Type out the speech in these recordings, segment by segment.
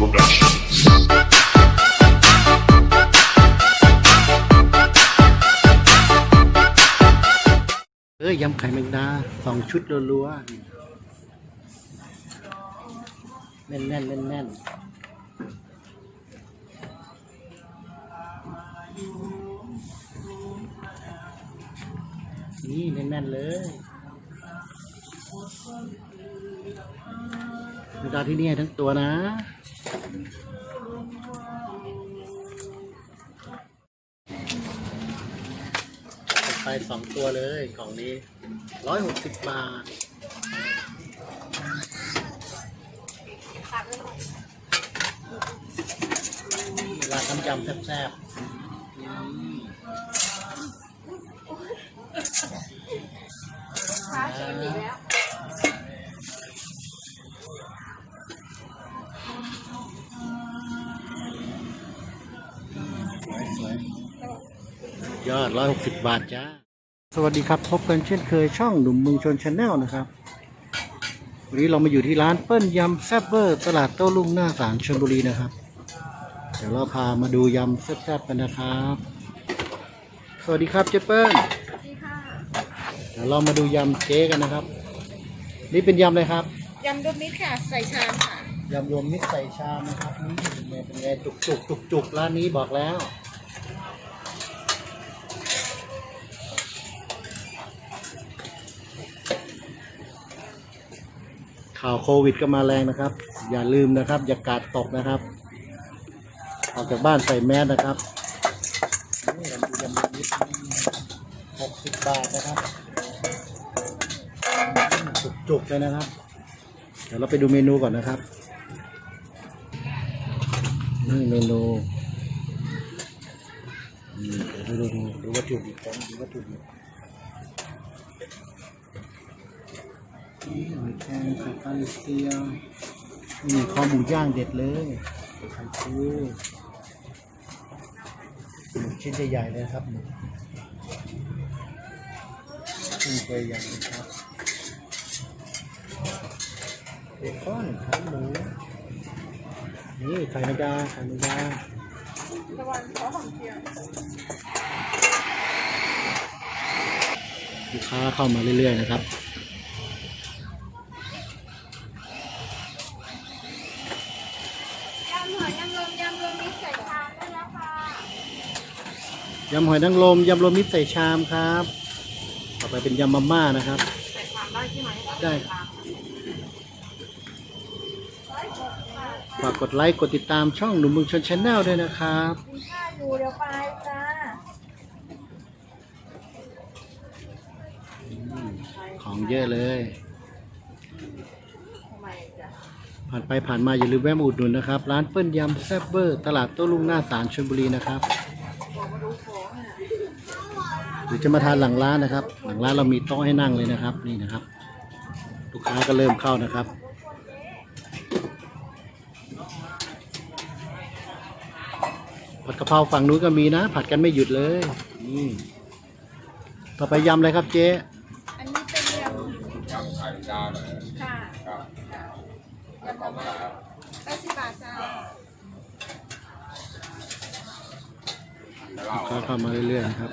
Production. เอ้ยยำไข่แมงดาสองชุดรัวๆแน่นแน่นแน่นแน่นนี่แน่นแน่นเลยแมงดาที่นี่ทั้งตัวนะ สองตัวเลยกล่องนี้ร้อยหกสิบบาทเวลาทำยำแซ่บๆ ยอดร้อยหกสิบบาทจ้า สวัสดีครับ พบกันเช่นเคยช่องหนุ่มเมืองชนชาแนลนะครับ วันนี้เรามาอยู่ที่ร้านเปิ้ลยำแซ่บเบอร์ ตลาดโต้รุ่งหน้าศาลชลบุรีนะครับ เดี๋ยวเราพามาดูยำแซ่บๆกันนะครับ สวัสดีครับเจ๊เปิ้ลเดี๋ยวเรามาดูยำเจ๊กันนะครับ นี่เป็นยำอะไรครับ ยำรวมมิตรค่ะใส่ชามค่ะยำรวมมิตรใส่ชามนะครับนี่เป็นไงเป็นไงจุกจุกจุกจุกๆร้านนี้บอกแล้ว ข่าวโควิดก็มาแรงนะครับ อย่าลืมนะครับอย่ากาดตกนะครับ ออกจากบ้านใส่แมสนะครับนี่ยำยำรวมมิตรหกสิบบาทนะครับจุกจุกๆเลยนะครับ เดี๋ยวเราไปดูเมนูก่อนนะครับนี่เมนูนี่เดี๋ยวดูดูดูวัตถุดิบกันดูวัตถุดิบ นี่หอยแครงไข่ปลาลิเซียวนี่คอหมูย่างเด็ดเลยไข่ปูหมูชิ้นใหญ่ๆเลยครับหมูชิ้นใหญ่นะครับเบคอนขาหมูนี่ไข่แมงดาไข่แมงดาตะวันขอหอมเทียมลูกค้าเข้ามาเรื่อยๆนะครับ ยำหอยนางรมยำรวมมิตรใส่ชามได้แล้วค่ะ ยำหอยนางรมยำรวมมิตรใส่ชามครับ ต่อไปเป็นยำมาม่านะครับใส่ชามได้ใช่ไหมได้ฝากกดไลค์กดติดตามช่องหนุ่มเมืองชนชาแนลด้วยนะครับกินข้าวอยู่เดี๋ยวไปจ้าของเยอะเลยทำไมจ้ะผ่านไปผ่านมาอย่าลืมแวะมาอุดหนุนนะครับ ร้านเปิ้ลยำแซ่บเบอร์ ตลาดโต้รุ่งหน้าศาลชลบุรีนะครับ บอกมาดูของอะ หรือจะมาทานหลังร้านนะครับ หลังร้านเรามีโต๊ะให้นั่งเลยนะครับ นี่นะครับ ลูกค้าก็เริ่มเข้านะครับผัดกะเพราฝั่งนู้นก็มีนะ ผัดกันไม่หยุดเลยนี่ต่อไปยำอะไรครับเจ๊อันนี้เป็นยำยำไข่ดาวเลยค่ะครับยำมาม่าแปดสิบบาทจ้าแล้วลูกค้าเข้ามาเรื่อยๆนะครับ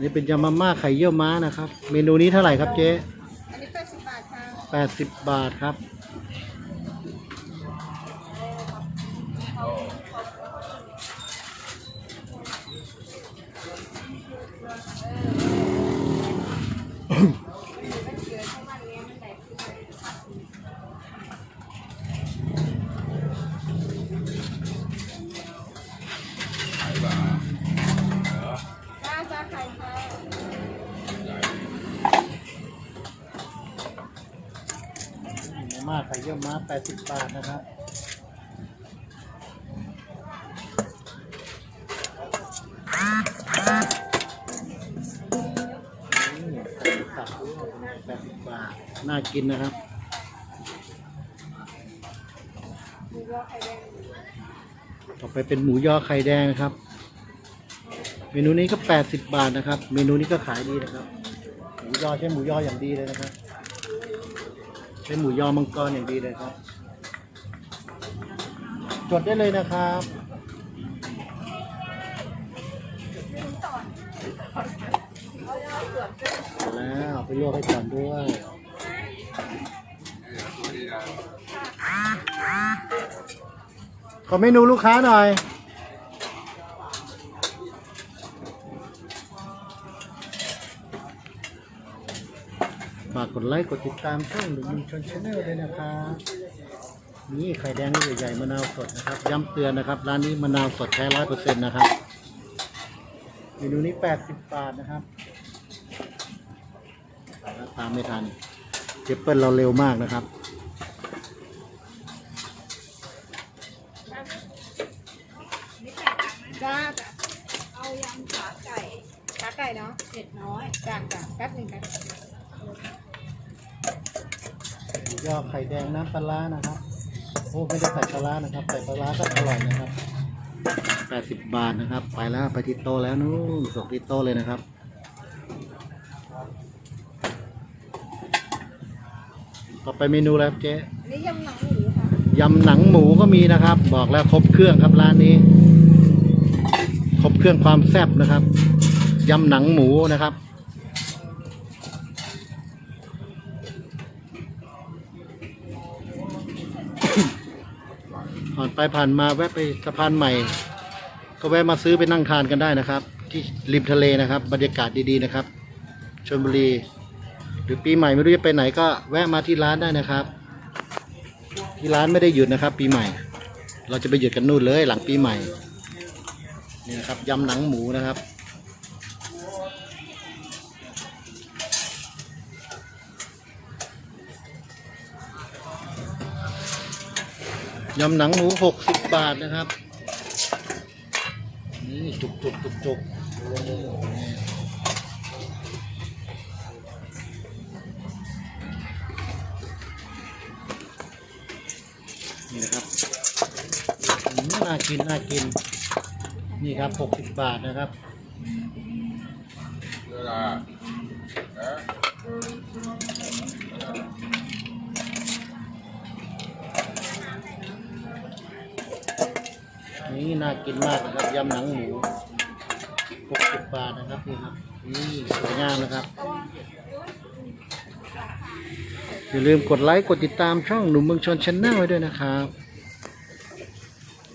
นนี่เป็นยำมาม่าไข่เยี่ยวม้านะครับ เมนูนี้เท่าไหร่ครับเจ๊อันนี้แปดสิบบาทค่ะแปดสิบบาทครับี่ยวมา80 บาทนะครับตับ80 บาท น่ากินนะครับ ต่อไปเป็นหมูยอไข่แดงครับ เมนูนี้ก็ 80 บาทนะครับ เมนูนี้ก็ขายดีนะครับ หมูยอใช้หมูยออย่างดีเลยนะครับ ช้หมูยอมังกรอย่างดีเลยครับ จดได้เลยนะครับแล้วไปลวกให้ก่อนด้วยขอเมนูลูกค้าหน่อย ฝากกดไลค์กดติดตามช่องหนุ่มมุมชนชาแนลด้วยนะครับนี่ไข่แดงลูกใหญ่ๆมะนาวสดนะครับ ย้ำเตือนนะครับ ร้านนี้มะนาวสดแท้ร้อยเปอร์เซ็นต์นะครับเมนูนี้แปดสิบบาทนะครับถ้าตามไม่ทันเจเปิลเราเร็วมากนะครับ จ้าจ้ะเอายำขาไก่ขาไก่เนาะเผ็ดน้อยจ้าจ้ะแป๊บหนึ่งนะ หมูยอไข่แดงน้ำปลาร้านะครับโอ้ไม่ได้ใส่ปลาร้านะครับใส่ปลาร้าก็อร่อยนะครับ80บาทนะครับ ไปแล้วไปที่โต๊ะแล้วนู้นส่งที่โต๊ะเลยนะครับต่อไปเมนูแล้วเจ๊อันนี้ยำหนังหมูค่ะยำหนังหมูก็มีนะครับ บอกแล้วครบเครื่องครับร้านนี้ ครบเครื่องความแซ่บนะครับยำหนังหมูนะครับ ผ่านไปผ่านมาแวะไปสะพานใหม่ ก็แวะมาซื้อไปนั่งทานกันได้นะครับ ที่ริมทะเลนะครับ บรรยากาศดีๆนะครับชลบุรี หรือปีใหม่ไม่รู้จะไปไหนก็แวะมาที่ร้านได้นะครับ ที่ร้านไม่ได้หยุดนะครับ ปีใหม่ เราจะไปหยุดกันนู่นเลยหลังปีใหม่นี่นะครับยำหนังหมูนะครับ ยำหนังหมูหกสิบบาทนะครับ นี่จุกจุกจุกจุกนี่นะครับน่ากิน น่ากิน นี่ครับหกสิบบาทนะครับ นี่น่ากินมากนะครับยำหนังหมูหกสิบาทนะครับนี่ครับนี่สวยงามนะครับอย่าลืมกดไลค์กดติดตามช่องหนุ่มเมืองชนชแนลไว้ด้วยนะครับ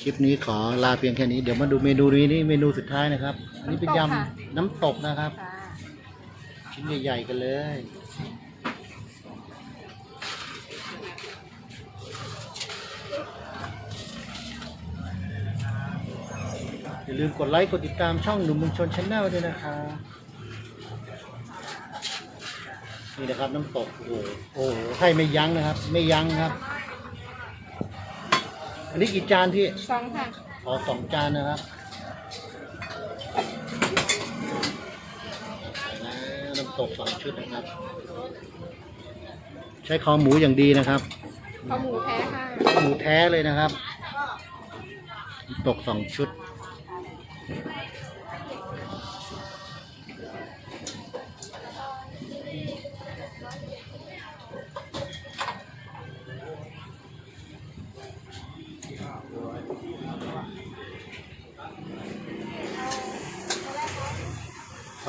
คลิปนี้ขอลาเพียงแค่นี้เดี๋ยวมาดูเมนูนี้นี่เมนูสุดท้ายนะครับ อันนี้เป็นยำน้ำตกนะครับ ชิ้นใหญ่ๆกันเลย อย่าลืมกดไลค์กดติดตามช่องหนุ่มเมืองชนชแนลด้วยนะครับนี่นะครับน้ำตกโอ้โหโอ้โหให้ไม่ยั้งนะครับ ไม่ยั้งครับ อันนี้กี่จานพี่สองค่ะขอสองจานนะครับแล้วน้ำตกสองชุดนะครับ ใช้คอหมูอย่างดีนะครับข้าวหมูแท้ค่ะหมูแท้เลยนะครับน้ำตกสองชุด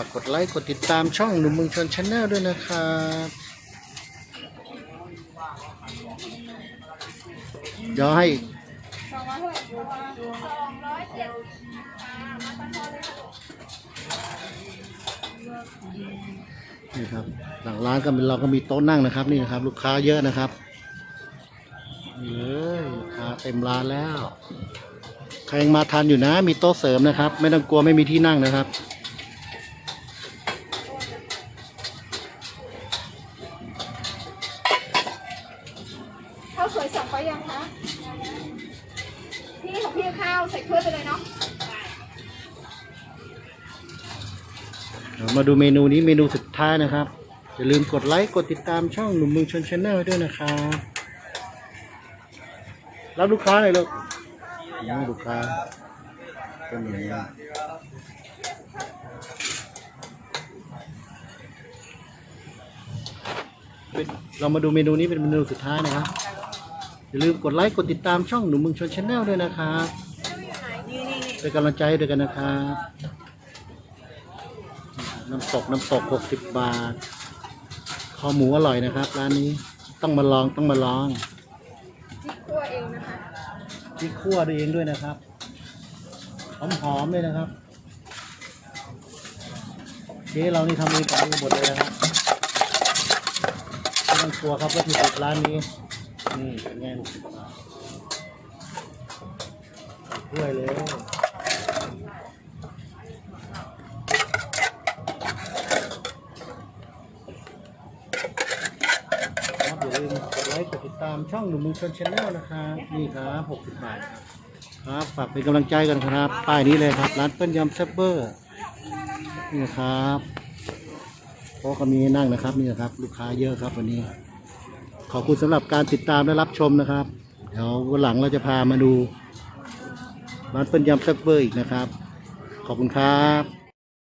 ากกดไลค์กดติดตามช่องหนุ่มเมืองชนชาแนลด้วยนะครับเดี๋ยวให้นี่ครับหลังร้านก็มีเราก็มีโต๊ะนั่งนะครับ นี่นะครับ ลูกค้าเยอะนะครับนี่เลยลูกค้าเต็มร้านแล้วใครยังมาทานอยู่นะ มีโต๊ะเสริมนะครับ ไม่ต้องกลัวไม่มีที่นั่งนะครับ มาดูเมนูนี้เมนูสุดท้ายนะครับ อย่าลืมกดไลค์กดติดตามช่องหนุ่มเมืองชนชาแนลด้วยนะครับรับลูกค้าหน่อยลูกนี่ลูกค้าเป็นอย่างนี้เป็นเรามาดูเมนูนี้เป็นเมนูสุดท้ายนะครับ อย่าลืมกดไลค์กดติดตามช่องหนุ่มเมืองชนชาแนลด้วยนะครับนี่นี่นี่เป็นกำลังใจให้ด้วยกันนะครับ น้ำตกน้ำตกหกสิบบาทคอหมูอร่อยนะครับ ร้านนี้ต้องมาลองต้องมาลองจิ๊กคั่วเองนะคะที่คั่วด้วยเองด้วยนะครับหอมๆเลยนะครับเจ๊เรานี่ทำเองกับมือหมดเลยนะครับไม่ต้องกลัวครับวัตถุดิบร้านนี้นี่เป็นไงหกสิบบาทใส่ถ้วยเลย ครับอย่าลืมกดไลค์กด ติดตามช่องหนุ่มเมืองชนชาแนลนะครับนี่ครับ60บาทครับฝากเป็นกำลังใจกันครับ ป้ายนี้เลยครับ ร้านเปิ้ลยำแซ่บเบอร์นี่นะครับโต๊ะก็มีให้นั่งนะครับนี่นะครับ ลูกค้าเยอะครับวันนี้ ขอบคุณสำหรับการติดตามและรับชมนะครับ เดี๋ยววันหลังเราจะพามาดูร้านเปิ้ลยำแซ่บเบอร์อีกนะครับ ขอบคุณครับ